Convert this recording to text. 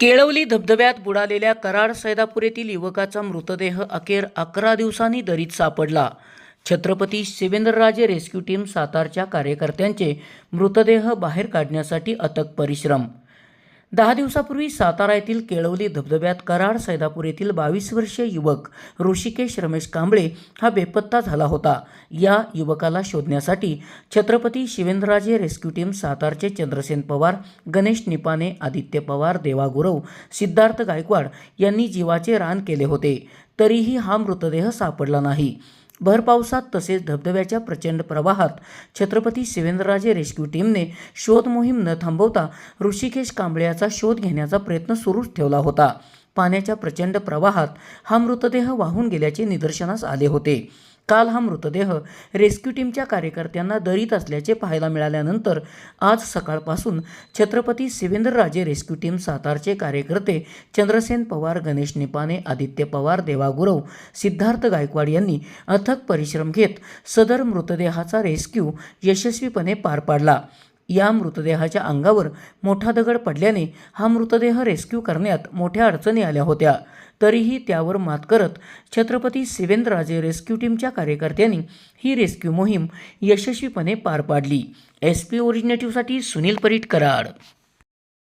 केळवली धबधब्यात बुडालेल्या कराड सैदापूर येथील युवकाचा मृतदेह अखेर अकरा दिवसांनी दरीत सापडला. छत्रपती शिवेंद्रराजे रेस्क्यू टीम सातारच्या कार्यकर्त्यांचे मृतदेह बाहेर काढण्यासाठी अथक परिश्रम दहा दिवसापूर्वी सातारा येथील केळवली धबधब्यात कराड सैदापूर येथील बावीस वर्षीय युवक ऋषिकेश रमेश कांबळे हा बेपत्ता झाला होता. या युवकाला शोधण्यासाठी छत्रपती शिवेंद्रराजे रेस्क्यू टीम सातारचे चंद्रसेन पवार गणेश निपाने आदित्य पवार देवा गुरव सिद्धार्थ गायकवाड यांनी जीवाचे रान केले होते. तरीही हा मृतदेह सापडला नाही. भर पावसात तसेच धबधब्याच्या प्रचंड प्रवाहात छत्रपती शिवेंद्रराजे रेस्क्यू टीमने शोध मोहीम न थांबवता ऋषिकेश कांबळ्याचा शोध घेण्याचा प्रयत्न सुरूच ठेवला होता. पाण्याच्या प्रचंड प्रवाहात हा मृतदेह वाहून गेल्याचे निदर्शनास आले होते. काल हा मृतदेह रेस्क्यू टीमच्या कार्यकर्त्यांना दरीत असल्याचे पाहायला मिळाल्यानंतर आज सकाळपासून छत्रपती शिवेंद्रराजे रेस्क्यू टीम सातारचे कार्यकर्ते चंद्रसेन पवार गणेश निपाने आदित्य पवार देवागुरव सिद्धार्थ गायकवाड यांनी अथक परिश्रम घेत सदर मृतदेहाचा रेस्क्यू यशस्वीपणे पार पाडला. या मृतदेहाच्या अंगावर मोठा दगड पडल्याने हा मृतदेह रेस्क्यू करण्यात मोठ्या अडचणी आल्या होत्या. तरीही त्यावर मात करत छत्रपती शिवेंद्रराजे रेस्क्यू टीमच्या कार्यकर्त्यांनी ही रेस्क्यू मोहीम यशस्वीपणे पार पाडली. एस पी ओरिजिनेटिव्हसाठी सुनील परीट कराड.